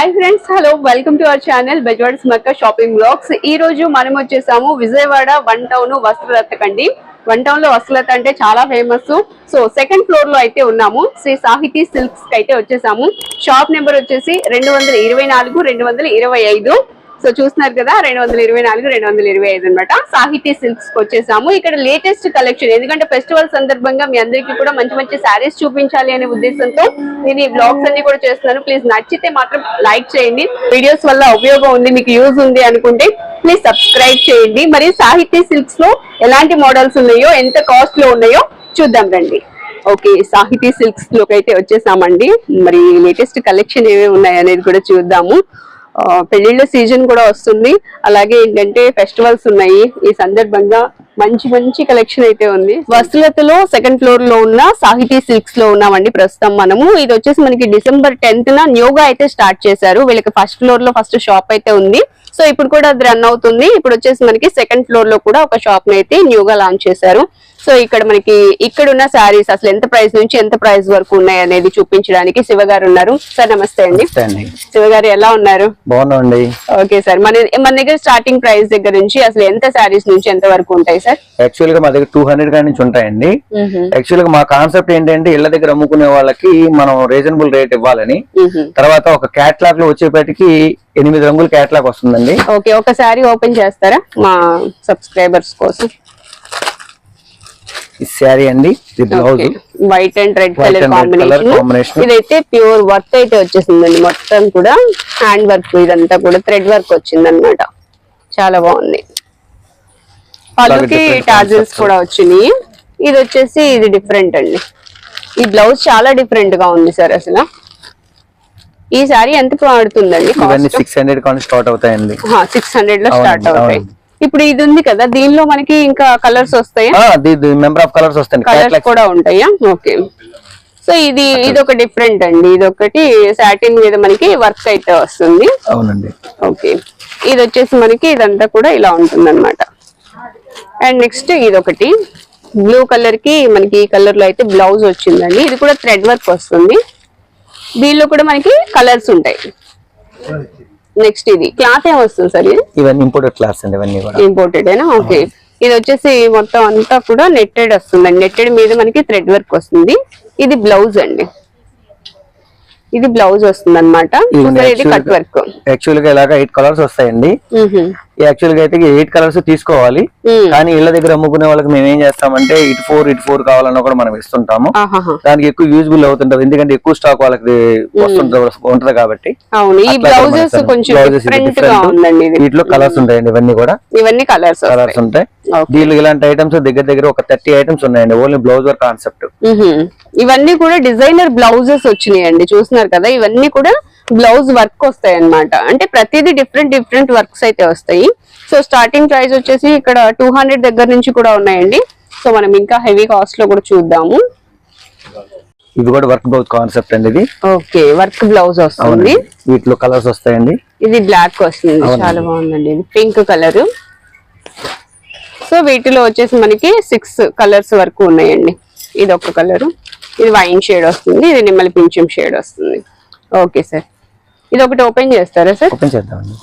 Hi friends hello welcome to our channel Bezawada స్మక్క shopping blogs ఈ రోజు మనం వచ్చేసాము విజయవాడ వన్ టౌన్ వస్త్రలత కండి. వన్ టౌన్లో వస్త్రలత అంటే చాలా ఫేమస్ సో సెకండ్ ఫ్లోర్లో అయితే ఉన్నాము. శ్రీ సాహితీ సిల్క్స్కి అయితే వచ్చేసాము. షాప్ నెంబర్ వచ్చేసి రెండు వందల ఇరవై నాలుగు రెండు వందల ఇరవై ఐదు. సో చూస్తున్నారు కదా రెండు వందల ఇరవై నాలుగు రెండు వందల ఇరవై ఐదు అనమాట సాహితీ సిల్క్స్కి వచ్చేసాము. ఇక్కడ లేటెస్ట్ కలెక్షన్ ఎందుకంటే ఫెస్టివల్ సందర్భంగా మీ అందరికీ కూడా మంచి మంచి శారీస్ చూపించాలి అనే ఉద్దేశంతో నేను ఈ బ్లాగ్స్ అన్ని కూడా చేస్తున్నాను. ప్లీజ్ నచ్చితే మాత్రం లైక్ చేయండి. వీడియోస్ వల్ల ఉపయోగం ఉంది మీకు యూజ్ ఉంది అనుకుంటే ప్లీజ్ సబ్స్క్రైబ్ చేయండి. మరి సాహితీ సిల్క్స్లో ఎలాంటి మోడల్స్ ఉన్నాయో ఎంత కాస్ట్లో ఉన్నాయో చూద్దాం రండి. ఓకే సాహితీ సిల్క్స్లోకి అయితే వచ్చేసామండి. మరి లేటెస్ట్ కలెక్షన్ ఏమేమి ఉన్నాయనేది కూడా చూద్దాము. పెళ్ళిళ్ళ సీజన్ కూడా వస్తుంది. అలాగే ఏంటంటే ఫెస్టివల్స్ ఉన్నాయి. ఈ సందర్భంగా మంచి మంచి కలెక్షన్ అయితే ఉంది. వస్తులతలో సెకండ్ ఫ్లోర్లో ఉన్న సాహితీ సిల్క్స్లో ఉన్నామండి ప్రస్తుతం మనము. ఇది వచ్చేసి మనకి డిసెంబర్ టెన్త్ న న్యూగా అయితే స్టార్ట్ చేశారు. వీళ్ళకి ఫస్ట్ ఫ్లోర్లో ఫస్ట్ షాప్ అయితే ఉంది. సో ఇప్పుడు కూడా అది రన్ అవుతుంది. ఇప్పుడు వచ్చేసి మనకి సెకండ్ ఫ్లోర్లో కూడా ఒక షాప్ని అయితే న్యూగా లాంచ్ చేశారు. సో ఇక్కడ మనకి ఇక్కడ ఉన్న శారీస్ అసలు ఎంత ప్రైస్ నుంచి ఎంత ప్రైస్ వరకు ఉన్నాయి అనేది చూపించడానికి శివ గారు ఉన్నారు. సార్ నమస్తే అండి. నమస్తే అండి. శివ గారు ఎలా ఉన్నారు? బాగున్నామండి. ఓకే సార్ మన మన దగ్గర స్టార్టింగ్ ప్రైస్ దగ్గర నుంచి అసలు ఎంత శారీస్ నుంచి ఎంత వరకు ఉంటాయి సార్? యాక్చువల్గా మా దగ్గర టూ హండ్రెడ్ కాడి నుంచి ఉంటాయండి. యాక్చువల్గా మా కాన్సెప్ట్ ఏంటంటే ఇళ్ళ దగ్గర అమ్ముకునే వాళ్ళకి మనం రీజనబుల్ రేట్ ఇవ్వాలని. తర్వాత ఒక క్యాట్లాగ్లో వచ్చేపటికి ఎనిమిది రంగుల క్యాట్లాగ్ వస్తుందండి. ఓకే ఒక శారీ ఓపెన్ చేస్తారా మా సబ్స్క్రైబర్స్ కోసం? ఈ శారీ అండి ఇది blouse. White and red colour combination. ఇదైతే ప్యూర్ వర్క్ అయితే వచ్చేసిందండి. మొత్తం కూడా హ్యాండ్ వర్క్ ఇదంతా కూడా థ్రెడ్ వర్క్ వచ్చింది అనమాట చాలా బాగుంది. పళ్ళుకి టాజిల్స్. కూడా వచ్చినాయి. ఇది వచ్చేసి ఇది డిఫరెంట్ అండి. ఈ బ్లౌజ్ చాలా డిఫరెంట్గా ఉంది సార్ అసలు. ఈ సారీ ఎంత పడుతుందండి సిక్స్ హండ్రెడ్ స్టార్ట్ అవుతాయండి. సిక్స్ హండ్రెడ్లో స్టార్ట్ అవుతాయి. ఇప్పుడు ఇది ఉంది కదా దీనిలో మనకి ఇంకా కలర్స్ వస్తాయా? మెంబర్ ఆఫ్ కలర్స్ వస్తాయండి. కలర్స్ కూడా ఉంటాయా? ఓకే సో ఇది ఇది ఒక డిఫరెంట్ అండి. ఇది ఒకటి సాటిన్ మీద మనకి వర్క్ అయితే వస్తుంది. అవునండి. ఓకే ఇది వచ్చేసి మనకి ఇదంతా కూడా ఇలా ఉంటుంది అనమాట అండ్ నెక్స్ట్ ఇది ఒకటి బ్లూ కలర్కి మనకి ఈ కలర్లో అయితే బ్లౌజ్ వచ్చిందండి. ఇది కూడా థ్రెడ్ వర్క్ వస్తుంది. దీనిలో కూడా మనకి కలర్స్ ఉంటాయి. నెక్స్ట్ ఇది. క్లాత్ ఏం వస్తుంది సార్ ఇది? ఇవన్నీ ఇంపోర్టెడ్ క్లాస్ అండి ఇవన్నీ కూడా. ఇంపోర్టెడ్ ఏనా? ఓకే ఇది వచ్చేసి మొత్తం అంతా కూడా నెట్టెడ్ వస్తుందండి. నెట్టెడ్ మీద మనకి థ్రెడ్ వర్క్ వస్తుంది. ఇది బ్లౌజ్ అండి. ఇది బ్లౌజ్ వస్తుంది అనమాట ఇది కట్ వర్క్ యాక్చువల్గా ఇలాగా ఎయిట్ కలర్స్ వస్తాయండి. యాక్చువల్గా అయితే ఎయిట్ కలర్స్ తీసుకోవాలి. కానీ ఇళ్ళ దగ్గర అమ్ముకునే వాళ్ళకి మేము ఏం చేస్తామంటే ఇటు ఫోర్ ఇటు ఫోర్ కావాలన్నా కూడా మనం ఇస్తుంటాము. దానికి ఎక్కువ యూజ్బుల్ అవుతుంటది. ఎందుకంటే ఎక్కువ స్టాక్ వాళ్ళకి వస్తుంటది ఉంటది కాబట్టి. వీటిలో కలర్స్ ఉంటాయండి ఇవన్నీ కూడా. ఇవన్నీ కలర్స్ కలర్స్ ఉంటాయి. దీనిలో ఇలాంటి ఐటమ్స్ దగ్గర దగ్గర ఒక థర్టీ ఐటమ్స్ ఉన్నాయండి. Only blouse work concept. ఇవన్నీ కూడా డిజైనర్ బ్లౌజెస్ వచ్చినాయండి. చూస్తున్నారు కదా ఇవన్నీ కూడా బ్లౌజ్ వర్క్ వస్తాయి అన్నమాట. అంటే ప్రతిదీ డిఫరెంట్ డిఫరెంట్ వర్క్స్ అయితే వస్తాయి. సో స్టార్టింగ్ ప్రైస్ వచ్చేసి ఇక్కడ టూ హండ్రెడ్ దగ్గర నుంచి కూడా ఉన్నాయండి. సో మనం ఇంకా హెవీ కాస్ట్లో కూడా చూద్దాము. ఇది కూడా వర్క్ బ్లౌజ్ కాన్సెప్ట్ అండి ఇది. ఓకే వర్క్ బ్లౌజ్ వస్తుంది. వీటిలో కలర్స్ వస్తాయండి. ఇది బ్లాక్ వస్తుంది. చాలా బాగుందండి. ఇది పింక్ కలర్. సో వీటిలో వచ్చేసి మనకి సిక్స్ కలర్స్ వరకు ఉన్నాయండి. ఇది ఒక కలర్. ఇది వైన్ షేడ్ వస్తుంది. ఇది నిమ్మలి పింఛం షేడ్ వస్తుంది. Okay sir. ఇది ఒకటి ఓపెన్ చేస్తారా సార్? ఓపెన్ చేద్దామండి.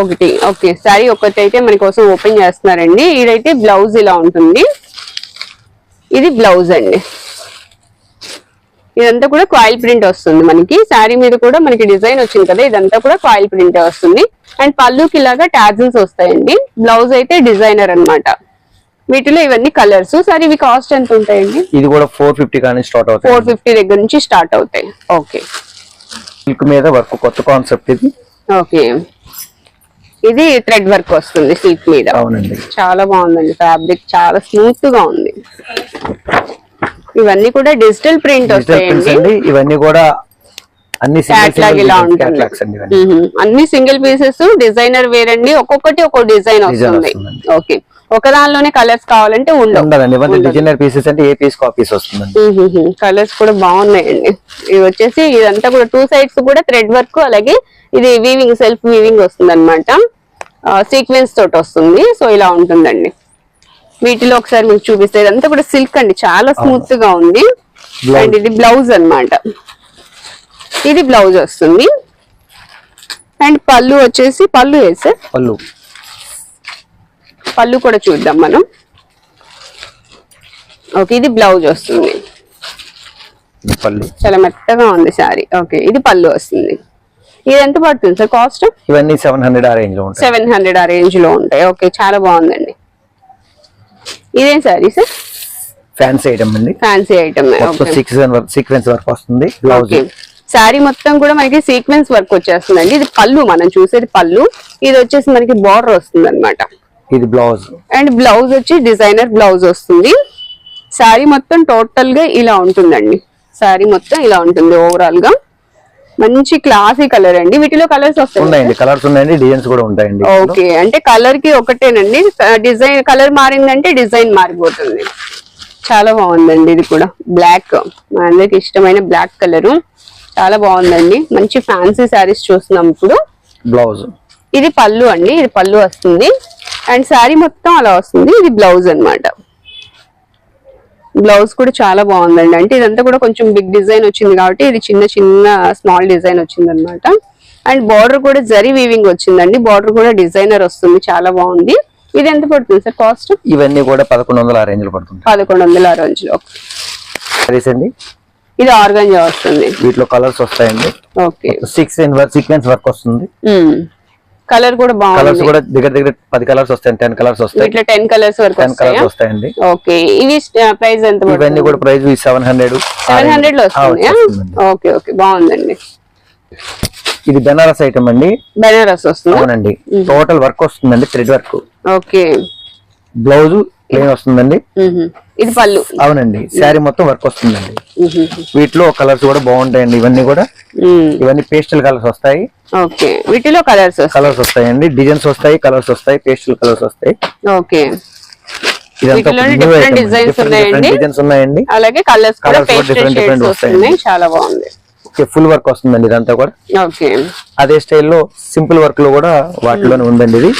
ఒకటి ఓకే. సారీ ఒకటి అయితే మన కోసం ఓపెన్ చేస్తున్నారండి. ఇదైతే బ్లౌజ్ ఇలా ఉంటుంది. ఇది బ్లౌజ్ అండి. ఇదంతా కూడా కాయిల్ ప్రింట్ వస్తుంది మనకి. శారీ మీద కూడా మనకి డిజైన్ వచ్చింది కదా ఇదంతా కూడా కాయిల్ ప్రింట్ వస్తుంది. అండ్ పళ్ళుకి ఇలాగా టాజిల్స్ వస్తాయండి. బ్లౌజ్ అయితే డిజైనర్ అన్నమాట. వీటిలో ఇవన్నీ కలర్స్. సార్ ఇవి కాస్ట్ ఎంత ఉంటాయండి? ఇది కూడా ఫోర్ ఫిఫ్టీ కానీ స్టార్ట్ అవుతాయి ఫోర్ ఫిఫ్టీ దగ్గర నుంచి స్టార్ట్ అవుతాయి. ఓకే. సిల్క్ మీద వర్క్ కొత్త కాన్సెప్ట్ ఇది. ఓకే. ఇది థ్రెడ్ వర్క్ వస్తుంది సిల్క్ మీద. అవునండి. చాలా బాగుందండి ఫ్యాబ్రిక్ చాలా స్మూత్గా ఉంది. ఇవన్నీ కూడా డిజిటల్ ప్రింట్ వస్తాయండి. ఇవన్నీ కూడా అన్ని సింగిల్ పీసెస్ డిజైనర్ వేర్ అండి ఒక్కొక్కటి ఒక్కో డిజైన్ వస్తుంది. ఓకే. ఒక దానిలోనే కలర్స్ కావాలంటే ఉండవు. డిజైనర్ పీసెస్ అంటే ఏ పీస్ కాపీస్ వస్తుందండి? కలర్స్ కూడా బాగున్నాయండి. ఇది వచ్చేసి ఇదంతా కూడా టూ సైడ్స్ కూడా థ్రెడ్ వర్క్ అలాగే ఇది వీవింగ్ సెల్ఫ్ వీవింగ్ వస్తుంది అనమాట సీక్వెన్స్ తోటి వస్తుంది. సో ఇలా ఉంటుందండి. వీటిలో ఒకసారి మీకు చూపిస్తే. ఇదంతా కూడా సిల్క్ అండి. చాలా స్మూత్గా ఉంది. అండ్ ఇది బ్లౌజ్ అన్నమాట. ఇది బ్లౌజ్ వస్తుంది. అండ్ పళ్ళు వచ్చేసి పళ్ళు వేసే పళ్ళు. పళ్ళు కూడా చూద్దాం మనం. ఓకే ఇది బ్లౌజ్ వస్తుంది. పళ్ళు. చాలా మెత్తగా ఉంది సారీ ఓకే ఇది పళ్ళు వస్తుంది. ఇది ఎంత పడుతుంది సార్ కాస్ట్? ఇవన్నీ సెవెన్ హండ్రెడ్ ఆ రేంజ్లో సెవెన్ హండ్రెడ్ ఆ రేంజ్లో ఉంటాయి. ఓకే చాలా బాగుందండి. ఇదేం సారీ సార్? ఫ్యాన్సీ ఐటమ్ అండి. ఫ్యాన్సీ ఐటమ్ సీక్వెన్స్ వర్క్ వస్తుంది బ్లౌజ్ శారీ మొత్తం కూడా మనకి సీక్వెన్స్ వర్క్ వచ్చేస్తుందండి. ఇది పళ్ళు మనం చూసేది పళ్ళు. ఇది వచ్చేసి మనకి బార్డర్ వస్తుంది అనమాట ఇది బ్లౌజ్. అండ్ బ్లౌజ్ వచ్చి డిజైనర్ బ్లౌజ్ వస్తుంది. శారీ మొత్తం టోటల్గా ఇలా ఉంటుందండి. శారీ మొత్తం ఇలా ఉంటుంది ఓవరాల్గా. మంచి క్లాసీ కలర్ అండి. వీటిలో కలర్స్ వస్తాయి. కలర్స్ ఉన్నాయండి. డిజైన్స్ కూడా ఉంటాయండి ఓకే అంటే కలర్కి ఒకటేనండి. డిజైన్ కలర్ మారిందంటే డిజైన్ మారిపోతుంది. చాలా బాగుందండి ఇది కూడా. బ్లాక్ మా అందరికి ఇష్టమైన బ్లాక్ కలర్ చాలా బాగుందండి. మంచి ఫ్యాన్సీ శారీస్ చూస్తున్నాం ఇప్పుడు. బ్లౌజ్ ఇది పళ్ళు అండి. ఇది పళ్ళు వస్తుంది. అండ్ శారీ మొత్తం అలా వస్తుంది. ఇది బ్లౌజ్ అన్నమాట. బ్లౌజ్ కూడా చాలా బాగుందండి. అంటే ఇదంతా కూడా కొంచెం బిగ్ డిజైన్ వచ్చింది కాబట్టి ఇది చిన్న చిన్న స్మాల్ డిజైన్ వచ్చింది అనమాట అండ్ బార్డర్ కూడా జరీ వీవింగ్ వచ్చిందండి. బార్డర్ కూడా డిజైనర్ వస్తుంది. చాలా బాగుంది. ఇది ఎంత పడుతుంది సార్ కాస్ట్? ఇవన్నీ కూడా పదకొండు వందల ఆ రేంజ్లో పడుతుంది పదకొండు వందల ఆ సారీస్ అండి? ఇది ఆర్గంజా వస్తుంది. వీటిలో కలర్స్ వస్తాయండి. ఓకే. సిక్స్ సీక్వెన్స్ వర్క్ వస్తుంది. కలర్ కూడా కలర్స్ బాగుంది కూడా దగ్గర దగ్గర పది కలర్స్ వస్తాయి టెన్ కలర్స్ వస్తాయి. ఇట్లా టెన్ కలర్స్ వరకు టెన్ కలర్స్ వస్తాయండి. ఓకే ఇవి ప్రైస్ ఎంత ఇవన్నీ కూడా ప్రైస్ సెవెన్ హండ్రెడ్ సెవెన్ హండ్రెడ్లో వస్తుంది? ఓకే ఓకే బాగుందండి. ఇది బెనారస్ ఐటమ్ అండి. బెనారస్ వస్తుంది? అవునండి. టోటల్ వర్క్ వస్తుందండి thread work okay. Blouse plain వస్తుందండి. ఇది పళ్ళు. అవునండి. శారీ మొత్తం వర్క్ వస్తుందండి. వీటిలో కలర్స్ కూడా బాగుంటాయండి. ఇవన్నీ కూడా. ఇవన్నీ పేస్టల్ కలర్స్ వస్తాయి. ఓకే. వీటిలో కలర్స్ వస్తాయి. కలర్స్ వస్తాయండి. డిజైన్స్ వస్తాయి కలర్స్ వస్తాయి పేస్టల్ కలర్స్ వస్తాయి. ఓకే. ఉన్నాయండి? ఉన్నాయండి. అలాగే కలర్స్ వస్తాయండి. వస్తున్నాయి. చాలా బాగుంది. ఫుల్ వర్క్ వస్తుందండి ఇదంతా కూడా. ఓకే. అదే స్టైల్లో సింపుల్ వర్క్లో కూడా వాటిలోనే ఉందండి ఇది.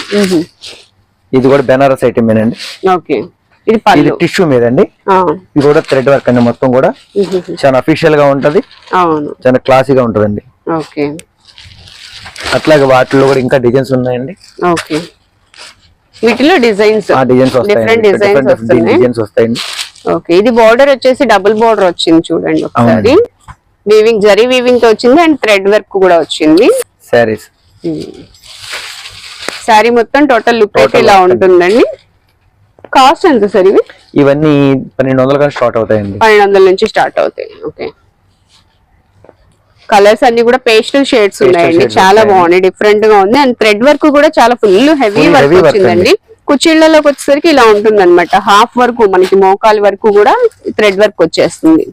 ఇది కూడా బెనారస్ ఐటమ్ ఏనండి. ఓకే. ఇది టిష్యూ మీద అండి. ఇది కూడా థ్రెడ్ వర్క్ అండి మొత్తం కూడా. చాలా అఫీషియల్గా ఉంటది. అవును. చాలా క్లాసీగా ఉంటదండి. ఓకే. అట్లాగే వాటిలో కూడా ఇంకా డిజైన్స్ ఉన్నాయండి. ఓకే. వీటిలో డిజైన్స్ ఆ డిజైన్స్ డిఫరెంట్ డిజైన్స్ డిజైన్స్ వస్తాయండి. ఓకే. ఇది బార్డర్ వచ్చేసి డబుల్ బార్డర్ వచ్చింది చూడండి ఒకసారి. వీవింగ్ జరీ వీవింగ్తో వచ్చింది అండ్ థ్రెడ్ వర్క్ కూడా వచ్చింది. శారీస్ శారీ మొత్తం టోటల్ లుక్ అయితే ఇలా. ఉంటుందండి. కాస్ట్ ఎంత సార్ ఇవి? ఇవన్నీ పన్నెండు వందలు స్టార్ట్ అవుతాయండి. పన్నెండు వందల నుంచి స్టార్ట్ అవుతాయి. ఓకే. కలర్స్ అన్ని కూడా పేస్టల్ షేడ్స్ ఉన్నాయండి. చాలా. బాగున్నాయి. డిఫరెంట్గా ఉంది. అండ్ థ్రెడ్ వర్క్ కూడా చాలా ఫుల్ హెవీ వర్క్ వచ్చిందండి. కుచ్చిళ్ళలోకి వచ్చేసరికి ఇలా ఉంటుంది అనమాట హాఫ్ వరకు మనకి మోకాలు వరకు కూడా థ్రెడ్ వర్క్ వచ్చేస్తుంది.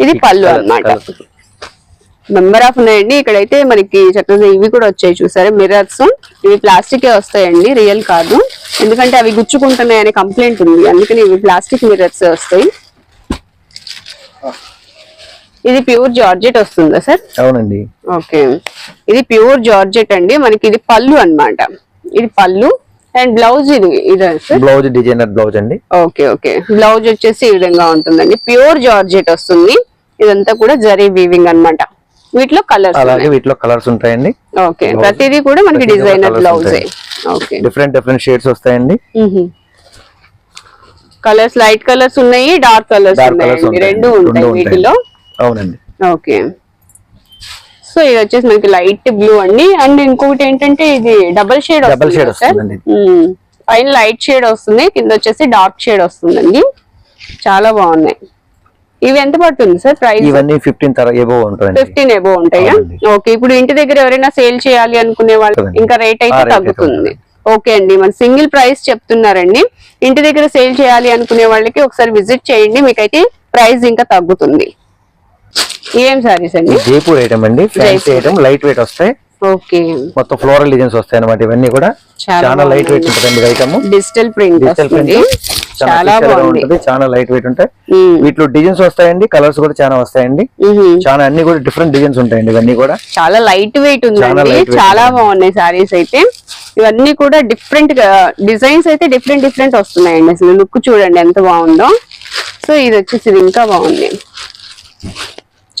ఇది పళ్ళు colours. మెంబర్ ఆఫ్ ఉన్నాయండి. ఇక్కడైతే మనకి చక్కగా ఇవి కూడా వచ్చాయి చూసారా? మిర్రర్స్ ఇవి ప్లాస్టిక్ వస్తాయండి. రియల్ కాదు. ఎందుకంటే అవి గుచ్చుకుంటున్నాయి అనే కంప్లైంట్ ఉంది. అందుకని ఇవి ప్లాస్టిక్ మిర్రర్స్ వస్తాయి. ఇది ప్యూర్ జార్జెట్ వస్తుందా సార్? అవునండి. ఓకే. ఇది ప్యూర్ జార్జెట్ అండి. మనకి ఇది పళ్ళు అన్నమాట. ఇది పళ్ళు అండ్ బ్లౌజ్ ఇది ఇదే బ్లౌజ్ డిజైనర్ బ్లౌజ్ అండి. Okay okay. బ్లౌజ్ వచ్చేసి ఈ విధంగా ఉంటుందండి. ప్యూర్ జార్జెట్ వస్తుంది. ఇదంతా కూడా జరీ వీవింగ్ అన్నమాట. వీటిలో కలర్స్ అలాగే వీటిలో కలర్స్ ఉంటాయండి. ఓకే. ప్రతిదీ కూడా మనకి డిజైనర్ బ్లౌజే డిఫరెంట్ డిఫరెంట్ షేడ్స్ వస్తాయండి. కలర్స్ లైట్ కలర్స్ ఉన్నాయి డార్క్ కలర్స్ ఉన్నాయండి రెండు ఉంటాయి వీటిలో. అవునండి. ఓకే సో ఇది వచ్చేసి మనకి లైట్ బ్లూ అండి. అండ్ ఇంకొకటి ఏంటంటే ఇది డబల్ షేడ్ shade వస్తుందండి. పైన లైట్ షేడ్ వస్తుంది కింద వచ్చేసి డార్క్ షేడ్ వస్తుందండి. చాలా బాగున్నాయి. ఇవి ఎంత పడుతుంది సార్ ప్రైస్? ఇవన్నీ ఫిఫ్టీన్ తర్వాత ఏవో ఉంటుందండి ఫిఫ్టీన్ ఎబో ఉంటాయా. ఓకే ఇప్పుడు ఇంటి దగ్గర ఎవరైనా సేల్ చేయాలి అనుకునే వాళ్ళు. ఇంకా రేట్ అయితే తగ్గుతుంది. ఓకే అండి మన సింగిల్ ప్రైస్ చెప్తున్నారండి. ఇంటి దగ్గర సేల్ చేయాలి అనుకునే వాళ్ళకి ఒకసారి విజిట్ చేయండి మీకైతే ప్రైస్ ఇంకా తగ్గుతుంది. ఏం సారీస్ అండి? జైపూర్ ఐటమ్ అండి fancy Jaipur. Item light weight వస్తాయి. ఓకే. మొత్తం ఫ్లోరల్ డిజైన్స్ వస్తాయి అనమాట ఇవన్నీ కూడా. చాలా లైట్ వెయిట్. ఉంటుందండి item digital print digital print చాలా బాగుంది. ఉంటుంది చాలా లైట్ వెయిట్ ఉంటాయి. వీటిలో డిజైన్స్ వస్తాయండి కలర్స్ కూడా చాలా వస్తాయండి. చాలా అన్ని కూడా డిఫరెంట్ డిజైన్స్ ఉంటాయండి ఇవన్నీ కూడా. చాలా లైట్ వెయిట్ ఉందండి. weight చాలా ఉంది. బాగున్నాయి సారీస్ అయితే. ఇవన్నీ కూడా డిఫరెంట్ డిజైన్స్ అయితే డిఫరెంట్ డిఫరెంట్ వస్తున్నాయండి. అసలు లుక్ చూడండి ఎంత బాగుందో. సో ఇది వచ్చేసి ఇది ఇంకా బాగుంది.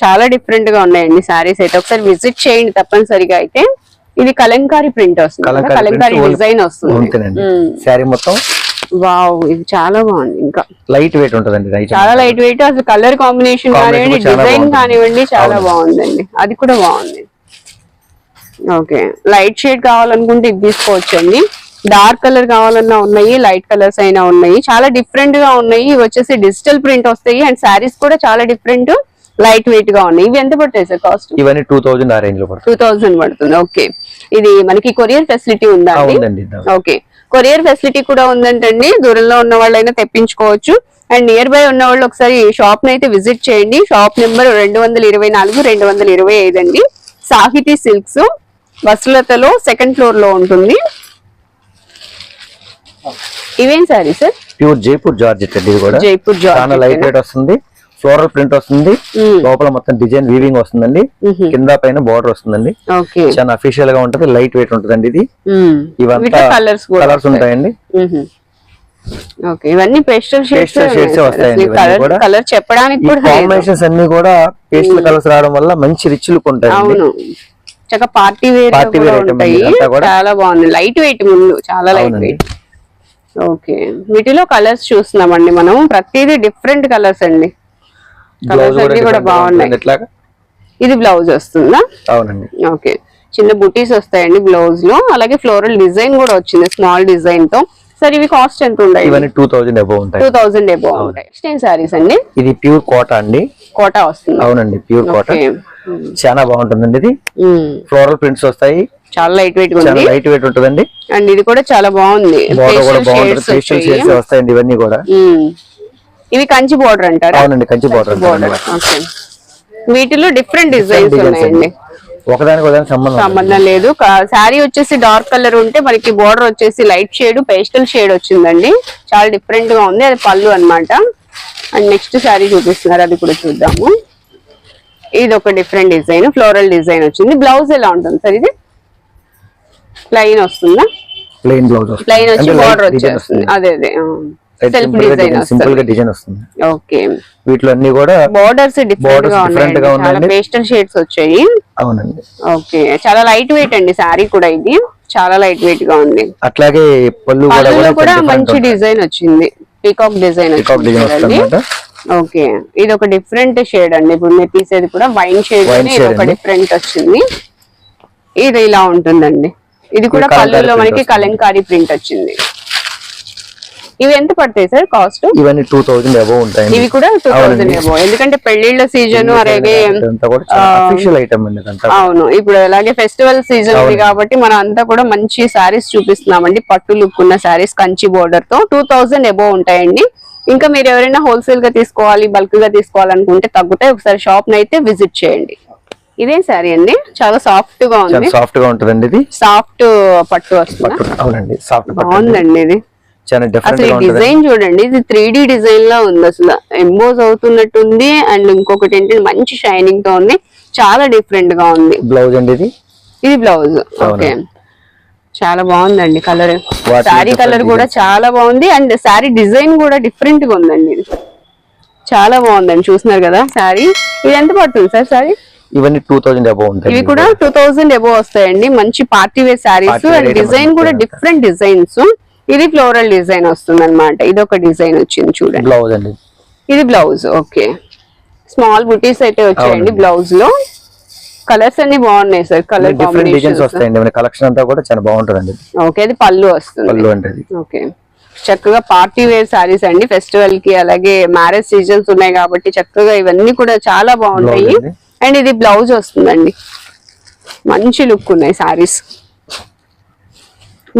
చాలా డిఫరెంట్గా ఉన్నాయండి సారీస్ అయితే. ఒకసారి విజిట్ చేయండి తప్పనిసరిగా అయితే. ఇది కలంకారీ ప్రింట్ వస్తుంది? కలంకారీ డిజైన్ వస్తుంది. శారీ మొత్తం? వావ్ ఇది చాలా బాగుంది ఇంకా. లైట్ వెయిట్ ఉంటదండి చాలా లైట్ వెయిట్ అసలు కలర్ కాంబినేషన్ కానివ్వండి డిజైన్. కానివ్వండి చాలా. బాగుందండి. అది కూడా బాగుంది. ఓకే. లైట్ షేడ్ కావాలనుకుంటే ఇది తీసుకోవచ్చండి. డార్క్ కలర్ కావాలన్నా ఉన్నాయి లైట్ కలర్స్ అయినా ఉన్నాయి. చాలా డిఫరెంట్గా ఉన్నాయి. ఇవి వచ్చేసి డిజిటల్ ప్రింట్ వస్తాయి. అండ్ శారీస్ కూడా చాలా డిఫరెంట్ లైట్ వెయిట్గా ఉన్నాయి. ఇవి ఎంత పడతాయి సార్ కాస్ట్? ఇవన్నీ టూ థౌజండ్ ఆ రేంజ్లో టూ థౌసండ్ పడుతుంది. ఓకే. ఇది మనకి కొరియర్ ఫెసిలిటీ ఉందా. ఓకే. కొరియర్ ఫెసిలిటీ కూడా ఉందంటండి. దూరంలో ఉన్న వాళ్ళైనా తెప్పించుకోవచ్చు. అండ్ నియర్ బై ఉన్న వాళ్ళు ఒకసారి షాప్ అయితే విజిట్ చేయండి. షాప్ నెంబర్ రెండు వందల ఇరవై నాలుగు రెండు వందల ఇరవై ఐదు అండి. సాహితీ సిల్క్స్ వసులతలో సెకండ్ ఫ్లోర్లో ఉంటుంది. ఇవేం sari sir? Pure Jaipur georgette అండి ఇది కూడా. జైపూర్ జార్జెట్ లైట్ వెయిట్ వస్తుంది. ఫ్లోరల్ ప్రింట్ వస్తుంది. లోపల మొత్తం డిజైన్ వీవింగ్ వస్తుందండి. కింద పైన బార్డర్ వస్తుందండి. ఓకే. చాలా అఫీషియల్గా ఉంటది. లైట్ వెయిట్ ఉంటదండి ఇది. ఇవంతా కలర్స్ ఉంటాయండి. ఓకే. ఇవన్నీ పేస్టల్ షేడ్స్ వస్తాయండి కలర్ చెప్పడానికి. కాంబినేషన్స్ అన్ని కూడా పేస్టల్ కలర్స్ రావడం వల్ల మంచి రిచ్ లుక్ అవును. చక్కగా పార్టీ వేర్ ఉంటాయి. చాలా బాగుంది. లైట్ వెయిట్ ముందు చాలా లైట్. Weight okay. వీటిలో కలర్స్ చూస్తున్నామండి మనం. ప్రతిదీ డిఫరెంట్ కలర్స్ అండి. కలర్స్ అన్ని కూడా బాగున్నాయి. ఇది బ్లౌజ్ వస్తుందా? అవునండి. ఓకే. చిన్న బుటీస్ వస్తాయండి బ్లౌజ్లో. అలాగే ఫ్లోరల్ డిజైన్ కూడా వచ్చింది స్మాల్ డిజైన్తో. సరే ఇవి కాస్ట్ ఎంత ఉన్నాయి ఇవన్నీ టూ థౌజండ్ అబౌవ్ ఉంటాయి. టూ థౌసండ్ ఎబో ఉంటాయి. స్టైన్ సారీస్ అండి? ఇది ప్యూర్ కోట అండి. కోటా వస్తుంది. అవునండి ప్యూర్ కోట చాలా బాగుంటుందండి ఇది. ఫ్లోరల్ ప్రింట్స్ వస్తాయి. చాలా లైట్ వెయిట్ ఉంది. లైట్ వెయిట్ ఉంటుందండి. అండ్ ఇది కూడా చాలా బాగుంది. బార్డర్ కూడా బాగుంటుంది. ఫేషియల్. షేడ్స్ వస్తాయండి ఇవన్నీ కూడా. ఇవి కంచి బోర్డర్ అంటారా? అవునండి కంచి బార్డర్ బోర్డర్ ఓకే. వీటిలో డిఫరెంట్ డిజైన్స్ ఉన్నాయండి. ఒకదానికి ఒకదానికి సంబంధం. సంబంధం లేదు. శారీ వచ్చేసి డార్క్ కలర్ ఉంటే మనకి బోర్డర్ వచ్చేసి లైట్ షేడ్ పేస్టల్ షేడ్ వచ్చిందండి. చాలా డిఫరెంట్గా ఉంది. అది పళ్ళు అన్నమాట. అండ్ నెక్స్ట్ శారీ చూపిస్తున్నారు. అది కూడా చూద్దాము. ఇది ఒక డిఫరెంట్ డిజైన్ ఫ్లోరల్ డిజైన్ వచ్చింది. బ్లౌజ్ ఎలా ఉంటుంది సార్ ఇది? ప్లెయిన్ వస్తుందా? ప్లెయిన్ బ్లౌజ్ ప్లెయిన్ వచ్చి బార్డర్ వచ్చేస్తుంది. అదే అదే Simple గా డిజైన్ వస్తుంది. ఓకే వీటిలో అన్ని కూడా బోర్డర్స్ డిఫరెంట్గా ఉన్నాయి. పేస్టల్ షేడ్స్ వచ్చాయి. అవునండి. ఓకే చాలా లైట్ వెయిట్ అండి శారీ కూడా ఇది. చాలా లైట్ వెయిట్గా ఉంది. అట్లాగే పళ్ళు కూడా మంచి. డిజైన్ వచ్చింది. పీకాక్ డిజైన్ వచ్చింది. ఓకే ఇది ఒక డిఫరెంట్ షేడ్ అండి. ఇప్పుడు మీరు తీసేది కూడా వైన్ షేడ్ ఇది ఒక. డిఫరెంట్ వచ్చింది. ఇది ఇలా ఉంటుందండి. ఇది కూడా పళ్ళులో మనకి. కలంకారీ ప్రింట్ వచ్చింది. ఇవి ఎంత పడతాయి సార్ కాస్ట్? ఇవన్నీ టూ థౌజండ్ అబౌవ్ ఉంటాయండి. ఇవి కూడా టూ థౌసండ్ అవునండి. ఎందుకంటే పెళ్ళిళ్ళ సీజన్ అలాగే అవును. ఇప్పుడు అలాగే ఫెస్టివల్ సీజన్ ఉంది. కాబట్టి మనం అంతా కూడా మంచి శారీస్ చూపిస్తున్నామండి. పట్టు లుక్ ఉన్న శారీస్ కంచి బోర్డర్తో టూ థౌసండ్ ఎబో ఉంటాయండి. ఇంకా మీరు ఎవరైనా హోల్సేల్గా తీసుకోవాలి బల్క్గా తీసుకోవాలనుకుంటే తగ్గుతాయి. ఒకసారి షాప్ అయితే విజిట్ చేయండి. ఇదే శారీ అండి. చాలా సాఫ్ట్గా ఉంది. సాఫ్ట్గా ఉంటుందండి ఇది. సాఫ్ట్ పట్టు వస్తుంది? అవునండి. సాఫ్ట్. బాగుందండి ఇది. చాలా డిఫరెంట్ డిజైన్ చూడండి ఇది త్రీ డిజైన్ లా ఉంది అసలు. ఎంబోజ్ అవుతున్నట్టుంది అండ్ ఇంకొకటి ఏంటి మంచి షైనింగ్తో ఉంది చాలా డిఫరెంట్గా ఉంది. బ్లౌజ్ అండి ఇది? ఇది బ్లౌజ్ ఓకే. చాలా బాగుందండి కలర్ శారీ different కలర్ కూడా చాలా బాగుంది అండ్ శారీ డిజైన్ కూడా డిఫరెంట్గా ఉందండి. చాలా బాగుందండి చూస్తున్నారు కదా శారీ ఇది ఎంత పడుతుంది సార్ శారీ ఇవన్నీ టూ అబౌవ్ ఉంటాయి ఇవి కూడా టూ థౌసండ్ ఎబో వస్తాయండి. మంచి party wear saris and design కూడా. డిఫరెంట్ డిజైన్స్ ఇది ఫ్లోరల్ డిజైన్ వస్తుంది అనమాట ఇది ఒక డిజైన్ వచ్చింది చూడండి. బ్లౌజ్ అండి. ఇది బ్లౌజ్ ఓకే. స్మాల్ బుటీస్ అయితే వచ్చాయండి. బ్లౌజ్లో కలర్స్ అన్ని బాగున్నాయి సార్ కలర్ డిఫరెంట్ డిజైన్స్ వస్తాయండి. మన కలెక్షన్ అంతా కూడా చాలా బాగుంటుందండి. ఓకే అది పళ్ళు వస్తుంది. పళ్ళు అంటే ఇది. ఓకే. చక్కగా పార్టీ వేర్ సారీస్ అండి ఫెస్టివల్కి అలాగే మ్యారేజ్ సీజన్స్ ఉన్నాయి కాబట్టి చక్కగా ఇవన్నీ కూడా చాలా బాగుంటాయి. అండ్. ఇది బ్లౌజ్ వస్తుందండి. మంచి లుక్ ఉన్నాయి సారీస్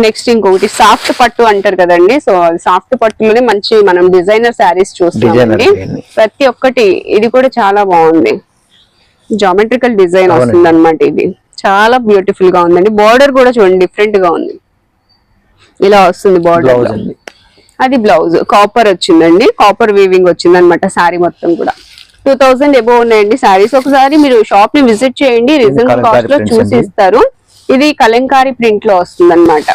నెక్స్ట్ ఇంకొకటి సాఫ్ట్ పట్టు అంటారు కదండి. సో సాఫ్ట్ పట్టులోనే మంచి మనం డిజైనర్ శారీస్ చూస్తామండి. ప్రతి ఒక్కటి ఇది కూడా చాలా బాగుంది. Geometrical design. వస్తుంది అనమాట ఇది. చాలా బ్యూటిఫుల్గా ఉందండి. బార్డర్ కూడా చూడండి డిఫరెంట్గా ఉంది. ఇలా వస్తుంది బార్డర్ అది బ్లౌజ్ కాపర్ వచ్చిందండి. కాపర్ వీవింగ్ వచ్చింది అనమాట శారీ మొత్తం కూడా. టూ థౌసండ్ ఎబో ఉన్నాయండి శారీస్. ఒకసారి మీరు షాప్ని విజిట్ చేయండి. రీజనబుల్ కాస్ట్లో చూసి. ఇస్తారు. ఇది కలంకారీ ప్రింట్లో వస్తుంది అనమాట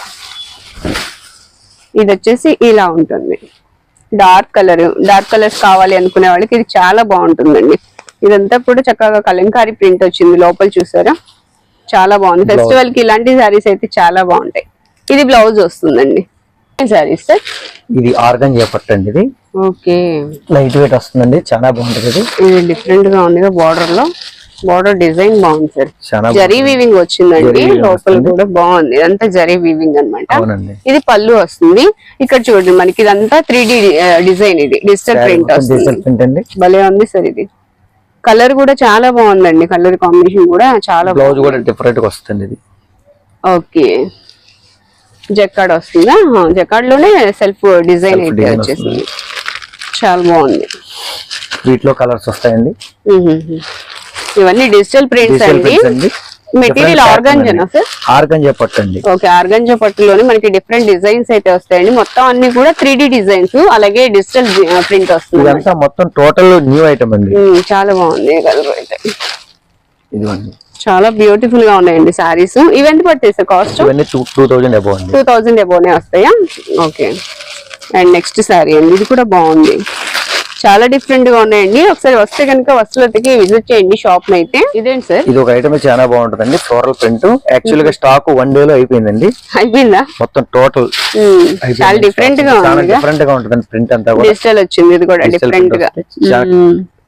ఇది వచ్చేసి ఇలా ఉంటుంది. డార్క్ కలర్ డార్క్ కలర్స్ కావాలి అనుకునే వాళ్ళకి ఇది చాలా బాగుంటుందండి. ఇదంతా కూడా చక్కగా కలంకారీ ప్రింట్ వచ్చింది లోపల చూసారా? చాలా బాగుంది. ఫెస్టివల్కి ఇలాంటి శారీస్ అయితే చాలా బాగుంటాయి. ఇది బ్లౌజ్ వస్తుందండి. శారీస్ సార్ ఇది ఆర్గన్ చేపట్టండి ఇది. ఓకే. లైట్ వెయిట్ వస్తుందండి. చాలా బాగుంటది ఇది. ఇది డిఫరెంట్గా ఉంది బార్డర్లో. బార్డర్ డిజైన్ బాగుంది. సార్ జరీ వీవింగ్ వచ్చిందండి లోపల. కూడా బాగుంది. ఇదంతా జరీ వీవింగ్ అన్నమాట. అవునండి. ఇది పళ్ళు వస్తుంది. ఇక్కడ చూడండి మనకి ఇదంతా త్రీ డిజైన్ ఇది. డిజిటల్ ప్రింట్ వస్తుంది. భలే ఉంది సార్ ఇది. కలర్ కూడా చాలా బాగుందండి. కలర్ కాంబినేషన్ కూడా చాలా బ్లౌజ్ కూడా డిఫరెంట్గా వస్తుంది ఇది. ఓకే జకాడ్ వస్తుందా? జకాడ్లోనే సెల్ఫ్ డిజైన్ అయితే వచ్చేసింది. చాలా బాగుంది. వీటిలో కలర్స్ వస్తాయండి. ఇవన్నీ డిజిటల్ ప్రింట్స్ అండి. అండి. మెటీరియల్ ఆర్గాంజనా సార్ ఆర్గన్ చెప్పట్టండి ఓకే ఆర్గంజా పట్టులోనే మనకి డిఫరెంట్ డిజైన్స్ అయితే వస్తాయండి. మొత్తం అన్ని కూడా త్రీ డిజైన్స్ అలాగే డిజిటల్ ప్రింట్ వస్తుంది ఇదంతా మొత్తం టోటల్ న్యూ ఐటమ్ అండి. మ్మ్, చాలా బాగుంది. కలర్ అయితే. ఇదిగోండి. చాలా బ్యూటిఫుల్గా ఉన్నాయండి సారీస్ పడతాయి సార్ కాస్ట్ ఇవన్నీ టూ థౌజండ్ అబౌ అండి. టూ థౌజండ్ ఎబోనే వస్తాయా? ఓకే అండ్ నెక్స్ట్ సారీ అండి. ఇది కూడా బాగుంది. చాలా డిఫరెంట్గా ఉన్నాయండి. ఒకసారి వస్తే కనుక వస్తువులకి విజిట్ చేయండి షాప్ అయితే ఇదేంటి సార్? ఇది ఒక ఐటమ్ చాలా బాగుంటుందండి ఫ్లోరల్ ప్రింట్ యాక్చువల్గా స్టాక్ వన్ డే లో అయిపోయిందండి. అయిపోయిందా? మొత్తం టోటల్. చాలా డిఫరెంట్గా డిఫరెంట్గా ఉంటుందండి ప్రింట్ అంతా డిజిటల్ వచ్చింది ఇది కూడా డిఫరెంట్గా.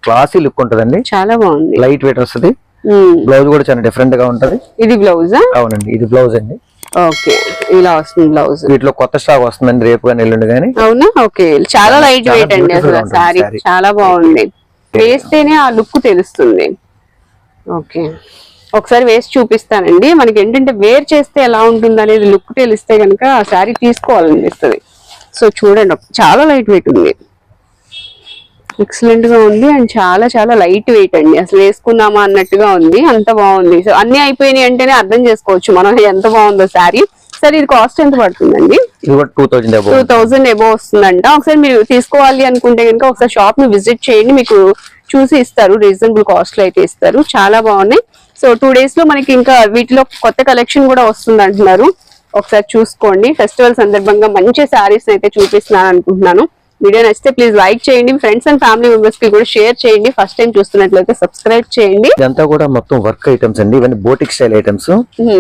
క్లాసీ లుక్ ఉంటుందండి. చాలా బాగుంది. లైట్ వెయిట్ వస్తుంది. బ్లౌజ్ కూడా చాలా డిఫరెంట్గా ఉంటది. ఇది బ్లౌజా అవునండి ఇది బ్లౌజ్ అండి. ఓకే. ఇలా వస్తుంది బ్లౌజ్. వీటిలో కొత్త స్టాక్ వస్తుందండి రేపు కానీ ఎల్లుండి కానీ. అవునా? ఓకే. చాలా లైట్ వెయిట్ అండి అసలు సారీ. చాలా బాగుంది. వేస్తేనే ఆ లుక్ తెలుస్తుంది. ఓకే. ఒకసారి వేసి చూపిస్తానండి. మనకి ఏంటంటే వేర్ చేస్తే ఎలా ఉంటుంది అనేది లుక్ తెలిస్తే కనుక ఆ శారీ తీసుకోవాలనిపిస్తుంది. సో చూడండి చాలా లైట్ వెయిట్ ఉంది. ఎక్సలెంట్గా ఉంది అండ్ చాలా చాలా లైట్ వెయిట్ అండి. అసలు వేసుకున్నామా అన్నట్టుగా ఉంది. అంత బాగుంది. సో అన్ని అయిపోయినాయి అంటేనే అర్థం చేసుకోవచ్చు మనం ఎంత బాగుందో శారీ. సరే ఇది కాస్ట్ ఎంత పడుతుందండి? టూ థౌజండ్ ఎబో వస్తుందంట. ఒకసారి మీరు తీసుకోవాలి అనుకుంటే కనుక ఒకసారి షాప్ని విజిట్ చేయండి. మీకు చూసి ఇస్తారు. రీజనబుల్ కాస్ట్లో అయితే ఇస్తారు. చాలా బాగున్నాయి. సో టూ డేస్లో మనకి ఇంకా వీటిలో కొత్త కలెక్షన్ కూడా వస్తుంది అంటున్నారు. ఒకసారి చూసుకోండి. ఫెస్టివల్ సందర్భంగా మంచి శారీస్ అయితే చూపిస్తున్నాను అనుకుంటున్నాను. వీడియో నచ్చితే ప్లీజ్ లైక్ చేయండి. ఫ్రెండ్స్ అండ్ ఫ్యామిలీ మెంబర్స్కి కూడా షేర్ చేయండి. ఫస్ట్ టైం చూస్తున్నట్లయితే సబ్స్క్రైబ్ చేయండి. ఇదంతా కూడా మొత్తం వర్క్ ఐటమ్స్ అండి. ఇవన్నీ boutique style items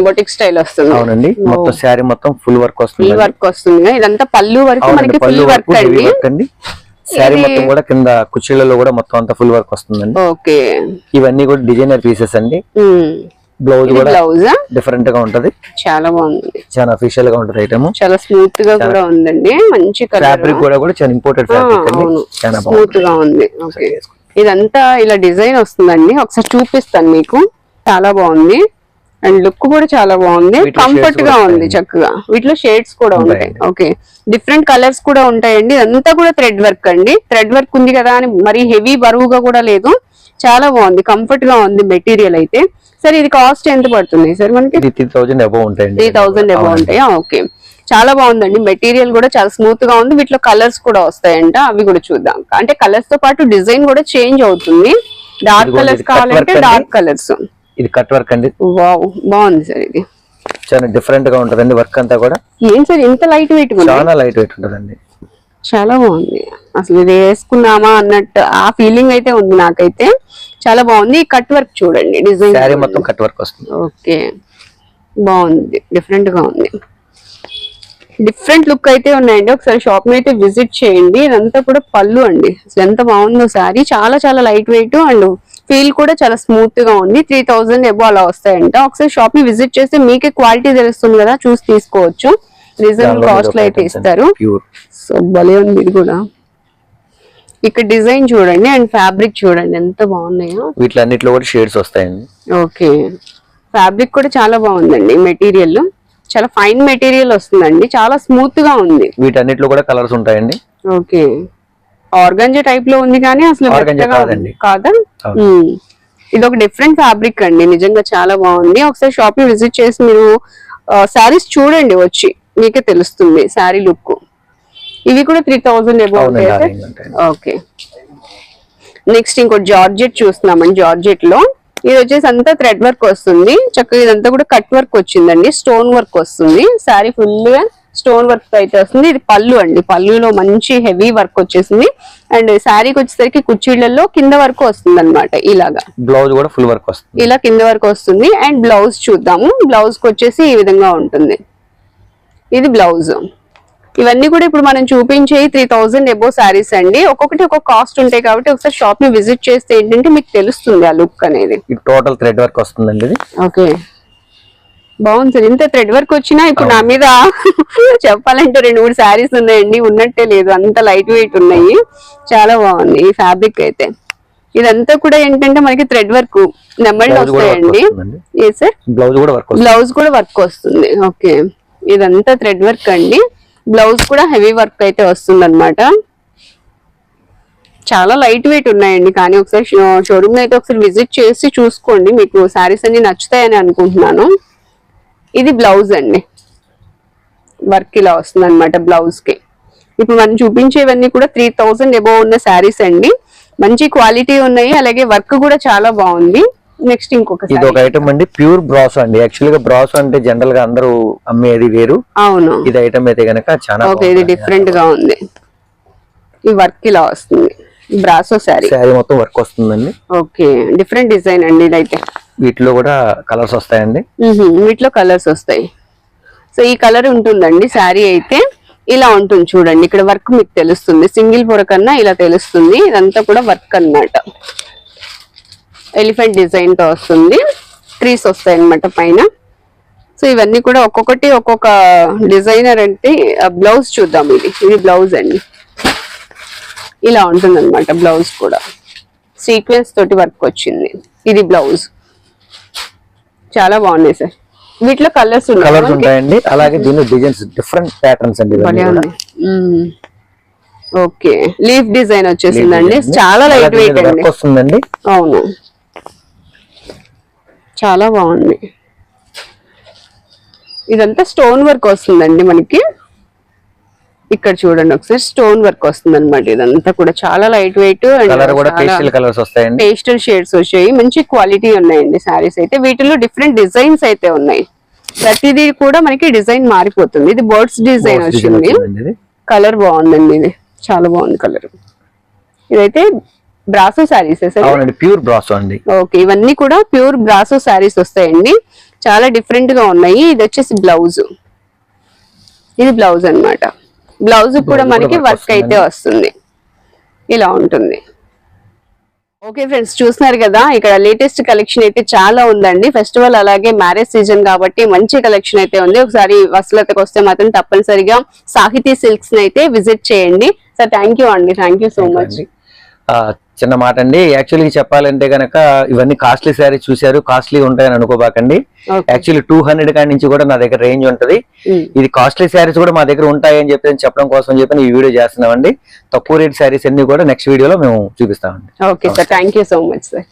boutique style వస్తుంది. అవునండి. మొత్తం శారీ మొత్తం ఫుల్ వర్క్ వస్తుంది ఫుల్ వర్క్ వస్తుంది. ఇదంతా పల్లు వరకు మనకి పళ్ళు ఫుల్ వర్క్ అండి. శారీ మొత్తం కూడా కింద కుర్చీలలో కూడా మొత్తం అంతా ఫుల్ వర్క్ వస్తుందండి. ఓకే. ఇవన్నీ కూడా డిజైనర్ పీసెస్ అండి. బ్లౌజ్ కూడా బ్లౌజ్ డిఫరెంట్గా ఉంటది. చాలా బాగుంది. చాలా అఫీషియల్గా ఉంటది ఐటమ్ చాలా స్మూత్గా కూడా ఉందండి. మంచి ఫ్యాబ్రిక్ కూడా కూడా చాలా ఇంపోర్టెడ్ ఫ్యాబ్రిక్ చాలా స్మూత్గా ఉంది. ఓకే ఇదంతా ఇలా డిజైన్ వస్తుందండి. ఒకసారి చూపిస్తాను మీకు. చాలా బాగుంది. అండ్ లుక్ కూడా చాలా బాగుంది. కంఫర్ట్గా ఉంది. చక్కగా. వీటిలో షేడ్స్ కూడా ఉంటాయి. ఓకే డిఫరెంట్ కలర్స్ కూడా ఉంటాయండి. ఇదంతా కూడా థ్రెడ్ వర్క్ అండి. థ్రెడ్ వర్క్ ఉంది కదా అని మరీ హెవీ బరువుగా కూడా లేదు. చాలా బాగుంది కంఫర్ట్గా ఉంది మెటీరియల్ అయితే. సరే ఇది కాస్ట్ ఎంత పడుతుంది సార్ మనకి? త్రీ థౌజండ్ అబౌవ్ ఉంటాయండి. త్రీ థౌసండ్ అబౌ అవునండి. ఉంటాయా? ఓకే. చాలా బాగుందండి మెటీరియల్ కూడా చాలా స్మూత్గా ఉంది. వీటిలో కలర్స్ కూడా వస్తాయంట అవి కూడా చూద్దాం. అంటే కలర్స్తో పాటు డిజైన్ కూడా చేంజ్ అవుతుంది. డార్క్ కలర్స్ కావాలంటే. డార్క్ కలర్స్ ఇది కట్ వర్క్ అండి. వావ్ బాగుంది సార్ ఇది. చాలా డిఫరెంట్గా ఉంటదండి వర్క్ అంతా కూడా. ఏం సార్ ఇంత లైట్ వెయిట్ చాలా లైట్ వెయిట్ ఉంటదండి. చాలా బాగుంది. అసలు ఇది వేసుకున్నామా అన్నట్టు ఆ ఫీలింగ్ అయితే ఉంది నాకైతే. చాలా బాగుంది. కట్ వర్క్ చూడండి డిజైన్ మొత్తం కట్ వర్క్ వస్తుంది. ఓకే. బాగుంది. డిఫరెంట్గా ఉంది. డిఫరెంట్ లుక్ అయితే ఉన్నాయండి. ఒకసారి షాప్ని అయితే విజిట్ చేయండి. ఇదంతా కూడా పళ్ళు అండి. అసలు ఎంత బాగుందో సారీ చాలా చాలా లైట్ వెయిట్ అండ్ ఫీల్ కూడా చాలా స్మూత్గా ఉంది. త్రీ ఎబో అలా వస్తాయంట. ఒకసారి షాప్ని విజిట్ చేస్తే మీకే క్వాలిటీ తెలుస్తుంది కదా. చూసి తీసుకోవచ్చు. రీజనబుల్ కాస్ట్లో అయితే ఇస్తారు. సో భలే ఉంది ఇది కూడా. ఇక్కడ డిజైన్ చూడండి అండ్ ఫ్యాబ్రిక్ చూడండి ఎంత బాగున్నాయో. వీటిలో కూడా షేడ్స్ వస్తాయండి. ఓకే. ఫ్యాబ్రిక్ కూడా చాలా బాగుందండి మెటీరియల్. చాలా ఫైన్ మెటీరియల్ వస్తుందండి. చాలా స్మూత్గా ఉంది. వీటన్నిటిలో కూడా కలర్స్ ఉంటాయండి. ఓకే. ఆర్గంజా టైప్లో ఉంది కానీ అసలు. కాదా. ఇది ఒక డిఫరెంట్ ఫ్యాబ్రిక్ అండి. నిజంగా చాలా బాగుంది. ఒకసారి షాప్ని విజిట్ చేసి మీరు శారీస్ చూడండి వచ్చి. మీకే తెలుస్తుంది శారీ లుక్. ఇవి కూడా త్రీ థౌజండ్ ఉంటాయండి. ఓకే నెక్స్ట్ ఇంకోటి జార్జెట్ చూస్తున్నామండి జార్జెట్లో ఇది వచ్చేసి అంతా థ్రెడ్ వర్క్ వస్తుంది. చక్కగా ఇదంతా కూడా కట్ వర్క్ వచ్చిందండి స్టోన్ వర్క్ వస్తుంది. శారీ ఫుల్గా స్టోన్ వర్క్ అయితే వస్తుంది. ఇది పళ్ళు అండి పళ్ళులో మంచి హెవీ వర్క్ వచ్చేసింది. అండ్ శారీకి వచ్చేసరికి కుర్చీలలో కింద వరకు వస్తుంది అనమాట ఇలాగా. బ్లౌజ్ కూడా ఫుల్ వర్క్ వస్తుంది. ఇలా కింద వరకు వస్తుంది. అండ్ బ్లౌజ్ చూద్దాము. బ్లౌజ్కి వచ్చేసి ఈ విధంగా ఉంటుంది. ఇది బ్లౌజ్. ఇవన్నీ కూడా ఇప్పుడు మనం చూపించే త్రీ థౌజండ్ ఎబో శారీస్ అండి. ఒక్కొక్కటి ఒక్కొక్క కాస్ట్ ఉంటాయి కాబట్టి ఒకసారి షాప్ని విజిట్ చేస్తే ఏంటంటే మీకు తెలుస్తుంది ఆ లుక్ అనేది. టోటల్ థ్రెడ్ వర్క్ వస్తుందండి ఓకే. బాగుంది సార్. ఇంత థ్రెడ్ వర్క్ వచ్చినా ఇప్పుడు నా మీద చెప్పాలంటే రెండు మూడు శారీస్ ఉన్నాయండి. ఉన్నట్టే లేదు. అంత లైట్ వెయిట్ ఉన్నాయి. చాలా బాగుంది ఈ ఫ్యాబ్రిక్ అయితే. ఇదంతా కూడా ఏంటంటే మనకి థ్రెడ్ వర్క్ వర్క్ వస్తాయండి. ఏ సార్ బ్లౌజ్ కూడా వర్క్ వస్తుంది. ఓకే. ఇదంతా థ్రెడ్ వర్క్ అండి. బ్లౌజ్ కూడా హెవీ వర్క్ అయితే వస్తుందన్నమాట. చాలా లైట్ వెయిట్ ఉన్నాయండి. కానీ ఒకసారి షోరూమ్ అయితే ఒకసారి విజిట్ చేసి చూసుకోండి. మీకు శారీస్ అన్ని నచ్చుతాయని అనుకుంటున్నాను. ఇది బ్లౌజ్ అండి. వర్క్ ఇలా వస్తుంది అనమాట బ్లౌజ్కి. ఇప్పుడు మనం చూపించేవన్నీ కూడా త్రీ థౌసండ్ ఎబో ఉన్న శారీస్ అండి. మంచి క్వాలిటీ ఉన్నాయి. అలాగే వర్క్ కూడా చాలా బాగుంది. నెక్స్ట్ ఇంకొక ఇది ఒక. ఐటమ్ అండి ప్యూర్ బ్రాస్ అండి. యాక్చువల్గా బ్రాస్ అంటే జనరల్గా అందరూ అమ్మేది వేరు. అవును. ఇది ఐటమ్ అయితే గనక చాలా ఓకే ఇది డిఫరెంట్గా ఉంది. ఈ వర్క్ ఇలా వస్తుంది. బ్రాసో శారీ శారీ మొత్తం వర్క్ వస్తుందండి. ఓకే డిఫరెంట్ డిజైన్ అండి ఇదైతే. వీటిలో కూడా కలర్స్ వస్తాయండి. వీటిలో కలర్స్ వస్తాయి. సో ఈ కలర్ ఉంటుందండి శారీ అయితే. ఇలా ఉంటుంది చూడండి ఇక్కడ వర్క్ మీకు తెలుస్తుంది. సింగిల్ పొర కన్నా ఇలా తెలుస్తుంది. ఇదంతా కూడా వర్క్ అన్నమాట. ఎలిఫెంట్ డిజైన్తో వస్తుంది. ట్రీస్ వస్తాయి అన్నమాట పైన. సో ఇవన్నీ కూడా ఒక్కొక్కటి ఒక్కొక్క డిజైనర్ అంటే బ్లౌజ్ చూద్దాం ఇది. ఇది బ్లౌజ్ అండి. ఇలా ఉంటుంది అనమాట బ్లౌజ్ కూడా. సీక్వెన్స్ తోటి వర్క్ వచ్చింది. ఇది బ్లౌజ్ చాలా బాగున్నాయి సార్. వీటిలో కలర్స్ కలర్స్ ఉంటాయండి. అలాగే దీనిలో డిజైన్స్ డిఫరెంట్ ప్యాటర్న్స్ అండి. ఓకే. లీఫ్ డిజైన్ వచ్చేసిందండి. చాలా లైట్ వెయిట్ వస్తుందండి. అవును. చాలా బాగుంది. ఇదంతా స్టోన్ వర్క్ వస్తుందండి మనకి. ఇక్కడ చూడండి ఒకసారి స్టోన్ వర్క్ వస్తుంది అనమాట ఇదంతా కూడా. చాలా లైట్ వెయిట్ పేస్టల్ కలర్స్ వస్తాయండి. పేస్టల్ షేడ్స్ వచ్చాయి. మంచి క్వాలిటీ ఉన్నాయండి శారీస్ అయితే. వీటిలో డిఫరెంట్ డిజైన్స్ అయితే ఉన్నాయి. ప్రతిదీ కూడా మనకి డిజైన్ మారిపోతుంది. ఇది బర్డ్స్ డిజైన్ వచ్చింది. కలర్ బాగుందండి ఇది. చాలా బాగుంది కలర్. ఇదైతే బ్రాసో శారీస్ అవునండి ప్యూర్ బ్రాస్ అండి. ఓకే ఇవన్నీ కూడా ప్యూర్ బ్రాసో శారీస్ వస్తాయండి. చాలా డిఫరెంట్గా ఉన్నాయి. ఇది వచ్చేసి బ్లౌజ్ ఇది బ్లౌజ్ అన్నమాట. బ్లౌజ్ కూడా మనకి వర్క్ అయితే వస్తుంది. ఇలా ఉంటుంది. ఓకే ఫ్రెండ్స్ చూస్తున్నారు కదా ఇక్కడ లేటెస్ట్ కలెక్షన్ అయితే చాలా ఉందండి. ఫెస్టివల్ అలాగే మ్యారేజ్ సీజన్ కాబట్టి మంచి కలెక్షన్ అయితే ఉంది. ఒకసారి వసలతకు వస్తే మాత్రం తప్పనిసరిగా సాహితీ సిల్క్స్ అయితే విజిట్ చేయండి. సార్ థ్యాంక్ యూ అండి. థ్యాంక్ యూ సో మచ్ చిన్న మాట అండి యాక్చువల్లీ చెప్పాలంటే గనక ఇవన్నీ కాస్ట్లీ శారీ చూశారు. కాస్ట్లీ ఉంటాయని అనుకోబాకండి. యాక్చువల్లీ టూ హండ్రెడ్ కాడి నుంచి కూడా నా దగ్గర రేంజ్ ఉంటది. ఇది కాస్ట్లీ శారీస్ కూడా మా దగ్గర ఉంటాయని చెప్పి చెప్పడం కోసం చెప్పి ఈ వీడియో చేస్తున్నామండి. తక్కువ రేట్ శారీస్ అన్ని కూడా నెక్స్ట్ వీడియోలో మేము చూపిస్తామండి. Okay sir thank so much sir